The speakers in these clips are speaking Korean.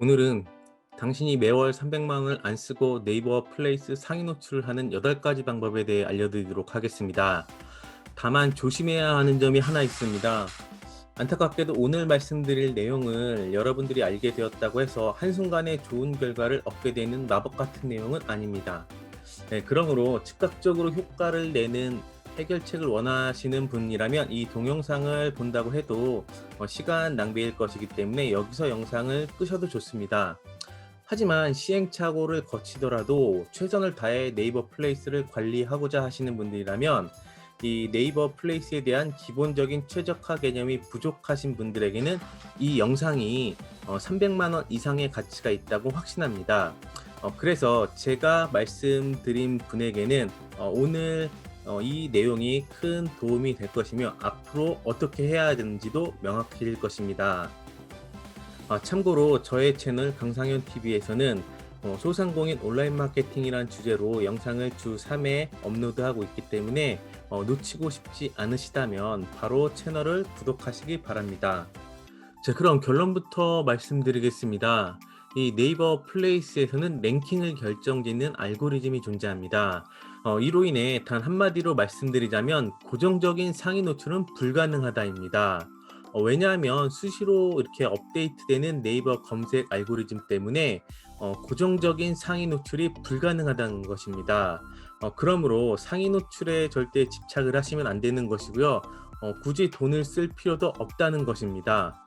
오늘은 당신이 매월 300만 원을 안 쓰고 네이버 플레이스 상위 노출을 하는 8가지 방법에 대해 알려드리도록 하겠습니다. 다만 조심해야 하는 점이 하나 있습니다. 안타깝게도 오늘 말씀드릴 내용을 여러분들이 알게 되었다고 해서 한순간에 좋은 결과를 얻게 되는 마법 같은 내용은 아닙니다. 네, 그러므로 즉각적으로 효과를 내는 해결책을 원하시는 분이라면 이 동영상을 본다고 해도 어, 시간 낭비일 것이기 때문에 여기서 영상을 끄셔도 좋습니다. 하지만 시행착오를 거치더라도 최선을 다해 네이버 플레이스를 관리하고자 하시는 분들이라면 이 네이버 플레이스에 대한 기본적인 최적화 개념이 부족하신 분들에게는 이 영상이 300만 원 이상의 가치가 있다고 확신합니다. 어, 그래서 제가 말씀드린 분에게는 어, 오늘 어, 이 내용이 큰 도움이 될 것이며 앞으로 어떻게 해야 되는지도 명확해질 것입니다. 아, 참고로 저의 채널 강상현 TV에서는 어, 소상공인 온라인 마케팅이란 주제로 영상을 주 3회 업로드하고 있기 때문에 어, 놓치고 싶지 않으시다면 바로 채널을 구독하시기 바랍니다. 자, 그럼 결론부터 말씀드리겠습니다. 이 네이버 플레이스에서는 랭킹을 결정짓는 알고리즘이 존재합니다. 어, 이로 인해 단 한마디로 말씀드리자면 고정적인 상위 노출은 불가능하다입니다. 어, 왜냐하면 수시로 이렇게 업데이트되는 네이버 검색 알고리즘 때문에 어, 고정적인 상위 노출이 불가능하다는 것입니다. 어, 그러므로 상위 노출에 절대 집착을 하시면 안 되는 것이고요. 어, 굳이 돈을 쓸 필요도 없다는 것입니다.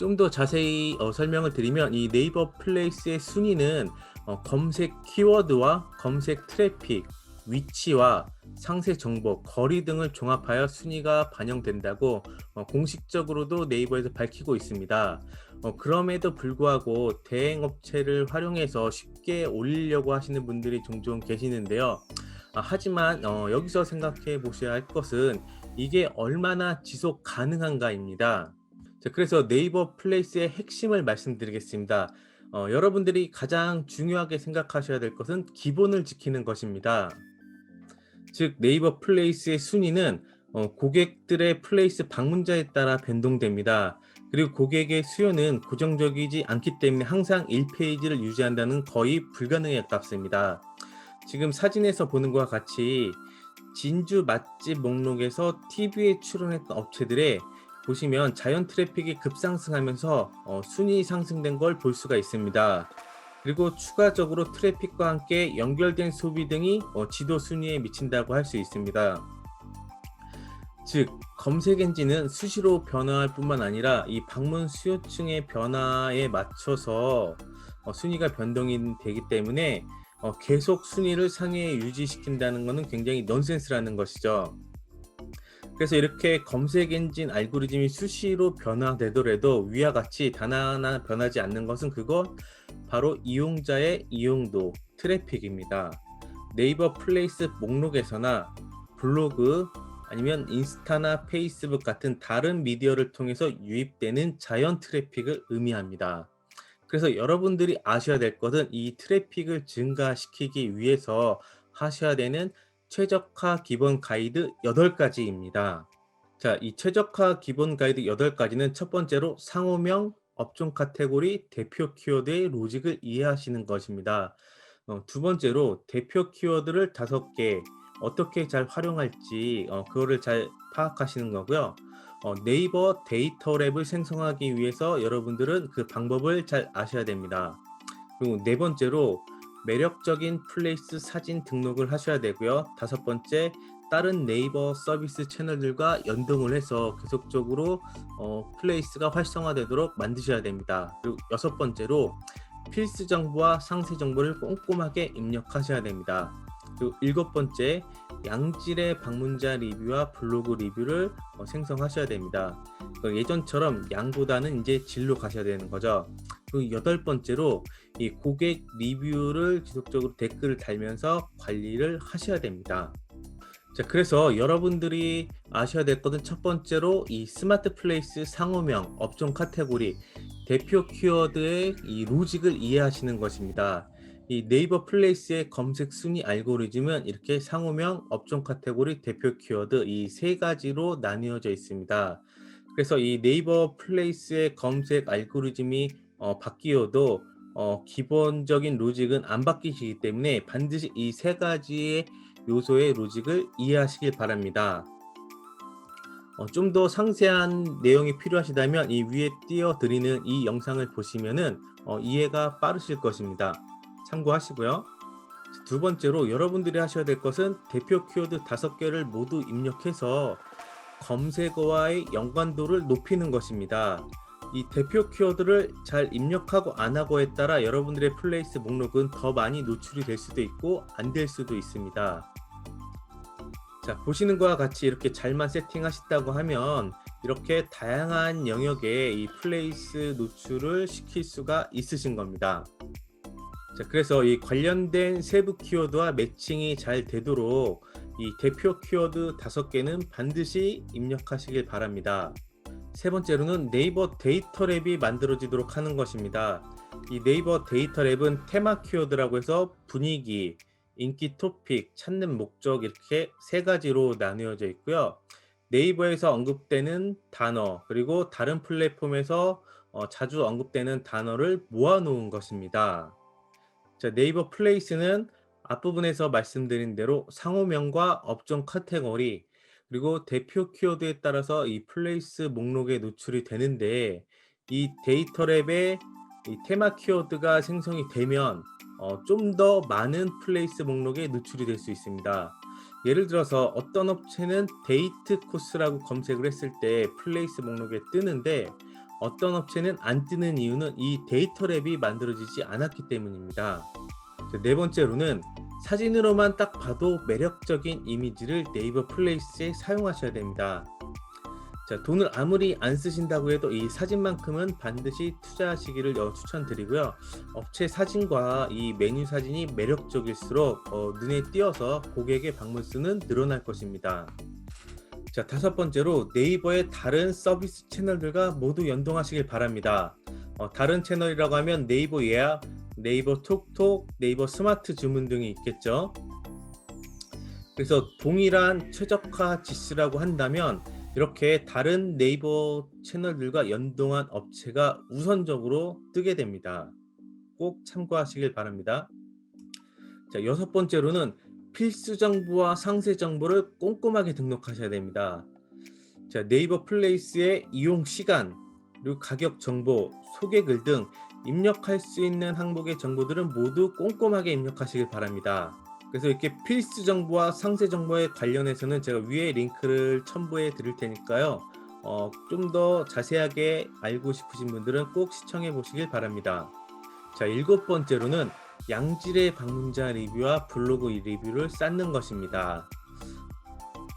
좀 더 자세히 어, 설명을 드리면 이 네이버 플레이스의 순위는 어, 검색 키워드와 검색 트래픽, 위치와 상세 정보, 거리 등을 종합하여 순위가 반영된다고 어, 공식적으로도 네이버에서 밝히고 있습니다. 어, 그럼에도 불구하고 대행 업체를 활용해서 쉽게 올리려고 하시는 분들이 종종 계시는데요. 아, 하지만 어, 여기서 생각해 보셔야 할 것은 이게 얼마나 지속 가능한가입니다. 자, 그래서 네이버 플레이스의 핵심을 말씀드리겠습니다. 어, 여러분들이 가장 중요하게 생각하셔야 될 것은 기본을 지키는 것입니다. 즉 네이버 플레이스의 순위는 어, 고객들의 플레이스 방문자에 따라 변동됩니다. 그리고 고객의 수요는 고정적이지 않기 때문에 항상 1페이지를 유지한다는 거의 불가능에 가깝습니다. 지금 사진에서 보는 것과 같이 진주 맛집 목록에서 TV에 출연했던 업체들의 보시면 자연 트래픽이 급상승하면서 어, 순위 상승된 걸 볼 수가 있습니다. 그리고 추가적으로 트래픽과 함께 연결된 소비 등이 어, 지도 순위에 미친다고 할 수 있습니다. 즉 검색 엔진은 수시로 변화할 뿐만 아니라 이 방문 수요층의 변화에 맞춰서 어, 순위가 변동이 되기 때문에 어, 계속 순위를 상위에 유지시킨다는 것은 굉장히 넌센스라는 것이죠. 그래서 이렇게 검색 엔진 알고리즘이 수시로 변화되더라도 위와 같이 단 하나 변하지 않는 것은 그것 바로 이용자의 이용도 트래픽입니다. 네이버 플레이스 목록에서나 블로그 아니면 인스타나 페이스북 같은 다른 미디어를 통해서 유입되는 자연 트래픽을 의미합니다. 그래서 여러분들이 아셔야 될 것은 이 트래픽을 증가시키기 위해서 하셔야 되는 최적화 기본 가이드 8가지입니다. 자, 이 최적화 기본 가이드 8가지는 첫 번째로 상호명, 업종 카테고리, 대표 키워드의 로직을 이해하시는 것입니다. 어, 두 번째로 대표 키워드를 다섯 개 어떻게 잘 활용할지 어, 그거를 잘 파악하시는 거고요. 어, 네이버 데이터 랩을 생성하기 위해서 여러분들은 그 방법을 잘 아셔야 됩니다. 그리고 네 번째로 매력적인 플레이스 사진 등록을 하셔야 되고요. 다섯 번째, 다른 네이버 서비스 채널들과 연동을 해서 계속적으로 어, 플레이스가 활성화되도록 만드셔야 됩니다. 그리고 여섯 번째로 필수 정보와 상세 정보를 꼼꼼하게 입력하셔야 됩니다. 그리고 일곱 번째, 양질의 방문자 리뷰와 블로그 리뷰를 어, 생성하셔야 됩니다. 그 예전처럼 양보다는 이제 질로 가셔야 되는 거죠. 그리고 여덟 번째로 이 고객 리뷰를 지속적으로 댓글을 달면서 관리를 하셔야 됩니다. 자, 그래서 여러분들이 아셔야 될 것은 첫 번째로 이 스마트 플레이스 상호명, 업종 카테고리, 대표 키워드의 이 로직을 이해하시는 것입니다. 이 네이버 플레이스의 검색 순위 알고리즘은 이렇게 상호명, 업종 카테고리, 대표 키워드 이 세 가지로 나뉘어져 있습니다. 그래서 이 네이버 플레이스의 검색 알고리즘이 어, 바뀌어도 어, 기본적인 로직은 안 바뀌시기 때문에 반드시 이 세 가지의 요소의 로직을 이해하시길 바랍니다. 어, 좀 더 상세한 내용이 필요하시다면 이 위에 띄워드리는 이 영상을 보시면은 어, 이해가 빠르실 것입니다. 참고하시고요. 두 번째로 여러분들이 하셔야 될 것은 대표 키워드 다섯 개를 모두 입력해서 검색어와의 연관도를 높이는 것입니다. 이 대표 키워드를 잘 입력하고 안 하고에 따라 여러분들의 플레이스 목록은 더 많이 노출이 될 수도 있고 안 될 수도 있습니다. 자, 보시는 것과 같이 이렇게 잘만 세팅하셨다고 하면 이렇게 다양한 영역에 이 플레이스 노출을 시킬 수가 있으신 겁니다. 자, 그래서 이 관련된 세부 키워드와 매칭이 잘 되도록 이 대표 키워드 다섯 개는 반드시 입력하시길 바랍니다. 세 번째로는 네이버 데이터 랩이 만들어지도록 하는 것입니다. 이 네이버 데이터 랩은 테마 키워드라고 해서 분위기, 인기 토픽, 찾는 목적 이렇게 세 가지로 나누어져 있고요. 네이버에서 언급되는 단어 그리고 다른 플랫폼에서 어, 자주 언급되는 단어를 모아놓은 것입니다. 자, 네이버 플레이스는 앞부분에서 말씀드린 대로 상호명과 업종 카테고리 그리고 대표 키워드에 따라서 이 플레이스 목록에 노출이 되는데 이 데이터 랩에 이 테마 키워드가 생성이 되면 어, 좀 더 많은 플레이스 목록에 노출이 될 수 있습니다. 예를 들어서 어떤 업체는 데이트 코스라고 검색을 했을 때 플레이스 목록에 뜨는데 어떤 업체는 안 뜨는 이유는 이 데이터 랩이 만들어지지 않았기 때문입니다. 네 번째로는 사진으로만 딱 봐도 매력적인 이미지를 네이버 플레이스에 사용하셔야 됩니다. 자, 돈을 아무리 안 쓰신다고 해도 이 사진만큼은 반드시 투자하시기를 어, 추천드리고요. 업체 사진과 이 메뉴 사진이 매력적일수록 어, 눈에 띄어서 고객의 방문 수는 늘어날 것입니다. 자, 다섯 번째로 네이버의 다른 서비스 채널들과 모두 연동하시길 바랍니다. 어, 다른 채널이라고 하면 네이버 예약, 네이버 톡톡, 네이버 스마트 주문 등이 있겠죠. 그래서 동일한 최적화 지수라고 한다면 이렇게 다른 네이버 채널들과 연동한 업체가 우선적으로 뜨게 됩니다. 꼭 참고하시길 바랍니다. 자, 여섯 번째로는 필수 정보와 상세 정보를 꼼꼼하게 등록하셔야 됩니다. 자, 네이버 플레이스의 이용 시간, 그리고 가격 정보, 소개글 등 입력할 수 있는 항목의 정보들은 모두 꼼꼼하게 입력하시길 바랍니다. 그래서 이렇게 필수 정보와 상세 정보에 관련해서는 제가 위에 링크를 첨부해 드릴 테니까요. 어, 좀 더 자세하게 알고 싶으신 분들은 꼭 시청해 보시길 바랍니다. 자, 일곱 번째로는 양질의 방문자 리뷰와 블로그 리뷰를 쌓는 것입니다.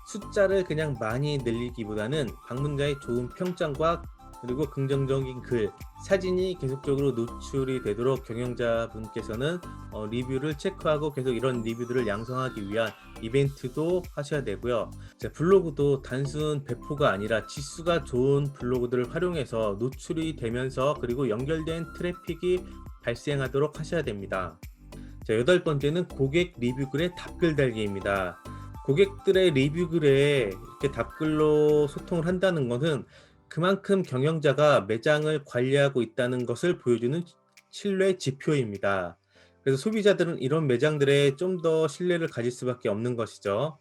숫자를 그냥 많이 늘리기보다는 방문자의 좋은 평점과 그리고 긍정적인 글, 사진이 계속적으로 노출이 되도록 경영자분께서는 어, 리뷰를 체크하고 계속 이런 리뷰들을 양성하기 위한 이벤트도 하셔야 되고요. 자, 블로그도 단순 배포가 아니라 지수가 좋은 블로그들을 활용해서 노출이 되면서 그리고 연결된 트래픽이 발생하도록 하셔야 됩니다. 자, 여덟 번째는 고객 리뷰 글의 답글 달기입니다. 고객들의 리뷰 글에 이렇게 답글로 소통을 한다는 것은 그만큼 경영자가 매장을 관리하고 있다는 것을 보여주는 신뢰 지표입니다. 그래서 소비자들은 이런 매장들에 좀 더 신뢰를 가질 수밖에 없는 것이죠.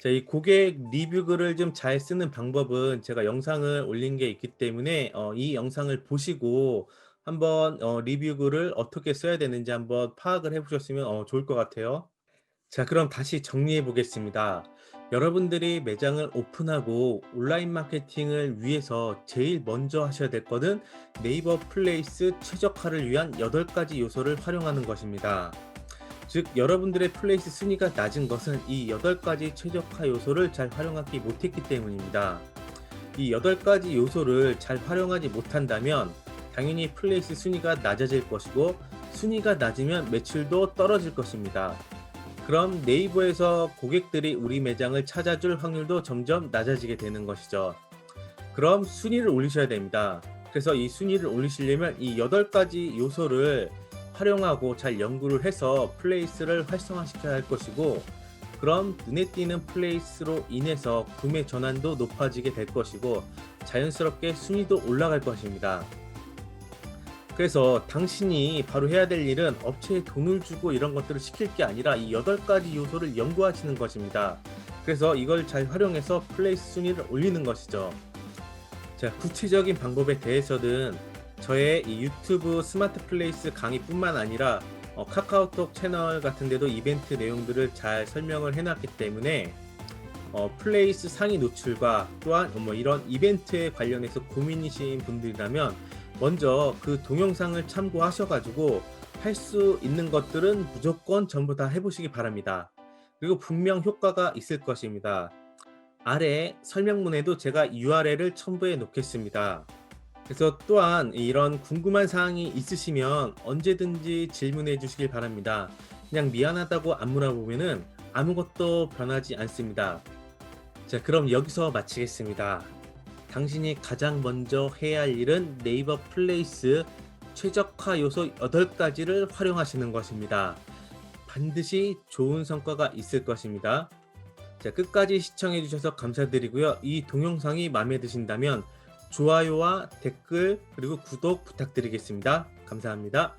자, 이 고객 리뷰 글을 좀 잘 쓰는 방법은 제가 영상을 올린 게 있기 때문에 어, 이 영상을 보시고 한번 어, 리뷰 글을 어떻게 써야 되는지 한번 파악을 해보셨으면 어, 좋을 것 같아요. 자, 그럼 다시 정리해 보겠습니다. 여러분들이 매장을 오픈하고 온라인 마케팅을 위해서 제일 먼저 하셔야 될 것은 네이버 플레이스 최적화를 위한 8가지 요소를 활용하는 것입니다. 즉, 여러분들의 플레이스 순위가 낮은 것은 이 8가지 최적화 요소를 잘 활용하지 못했기 때문입니다. 이 8가지 요소를 잘 활용하지 못한다면 당연히 플레이스 순위가 낮아질 것이고 순위가 낮으면 매출도 떨어질 것입니다. 그럼 네이버에서 고객들이 우리 매장을 찾아줄 확률도 점점 낮아지게 되는 것이죠. 그럼 순위를 올리셔야 됩니다. 그래서 이 순위를 올리시려면 이 8가지 요소를 활용하고 잘 연구를 해서 플레이스를 활성화시켜야 할 것이고 그럼 눈에 띄는 플레이스로 인해서 구매 전환도 높아지게 될 것이고 자연스럽게 순위도 올라갈 것입니다. 그래서 당신이 바로 해야 될 일은 업체에 돈을 주고 이런 것들을 시킬 게 아니라 이 여덟 가지 요소를 연구하시는 것입니다. 그래서 이걸 잘 활용해서 플레이스 순위를 올리는 것이죠. 자, 구체적인 방법에 대해서는 저의 이 유튜브 스마트 플레이스 강의뿐만 아니라 어, 카카오톡 채널 같은 데도 이벤트 내용들을 잘 설명을 해놨기 때문에 어, 플레이스 상위 노출과 또한 뭐 이런 이벤트에 관련해서 고민이신 분들이라면 먼저 그 동영상을 참고하셔가지고 할 수 있는 것들은 무조건 전부 다 해보시기 바랍니다. 그리고 분명 효과가 있을 것입니다. 아래 설명문에도 제가 URL을 첨부해 놓겠습니다. 그래서 또한 이런 궁금한 사항이 있으시면 언제든지 질문해 주시길 바랍니다. 그냥 미안하다고 안 물어보면은 아무것도 변하지 않습니다. 자, 그럼 여기서 마치겠습니다. 당신이 가장 먼저 해야 할 일은 네이버 플레이스 최적화 요소 8가지를 활용하시는 것입니다. 반드시 좋은 성과가 있을 것입니다. 자, 끝까지 시청해 주셔서 감사드리고요. 이 동영상이 마음에 드신다면 좋아요와 댓글 그리고 구독 부탁드리겠습니다. 감사합니다.